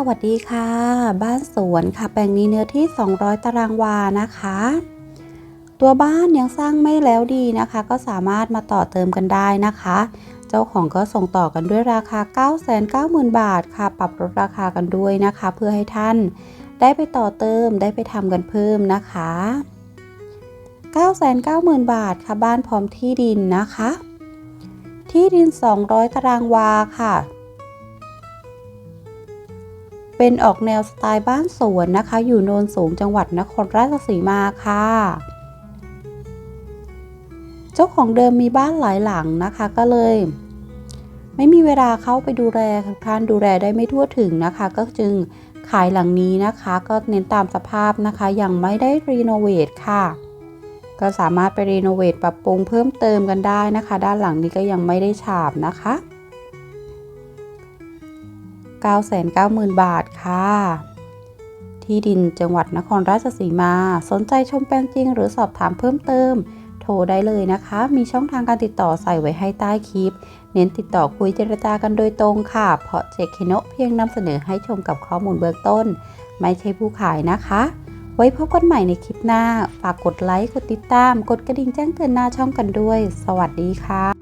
สวัสดีค่ะ บ้านสวนค่ะ แปลงนี้เนื้อที่ 200 ตารางวานะคะ ตัวบ้านยังสร้างไม่แล้วดีนะคะ ก็สามารถมาต่อเติมกันได้นะคะ เจ้าของก็ส่งต่อกันด้วยราคา 990,000 บาทค่ะ ปรับลดราคากันด้วยนะคะ เพื่อให้ท่านได้ไปต่อเติมได้ไปทำกันเพิ่มนะคะ 990,000 บาทค่ะบ้านพร้อมที่ดินนะคะ ที่ดิน 200 ตารางวาค่ะ เป็นออกแนวสไตล์บ้านสวนนะคะ อยู่โนนสูงจังหวัดนครราชสีมาค่ะ เจ้าของเดิมมีบ้านหลายหลังนะคะก็เลย ไม่มีเวลาเข้าไปดูแลท่านดูแลได้ไม่ทั่วถึงนะคะ ก็จึงขายหลังนี้นะคะ ก็เน้นตามสภาพนะคะ ยังไม่ได้รีโนเวทค่ะ ก็สามารถไปรีโนเวทปรับปรุงเพิ่มเติมกันได้นะคะ ด้านหลังนี้ก็ยังไม่ได้ฉาบนะคะ 990,000 บาทค่ะ ที่ดินจังหวัดนครราชสีมา สนใจชมแปลงจริง หรือสอบถามเพิ่มเติม โทรได้เลยนะคะ มีช่องทางการติดต่อใส่ไว้ให้ใต้คลิป เน้นติดต่อคุยเจรจากันโดยตรงค่ะ เพราะเจคเคโนเพียงนำเสนอให้ชมกับข้อมูลเบื้องต้น ไม่ใช่ผู้ขายนะคะไว้พบกันใหม่ในคลิปหน้า ฝากกดไลค์ กดติดตาม กดกระดิ่งแจ้งเตือนหน้าช่องกันด้วย สวัสดีค่ะ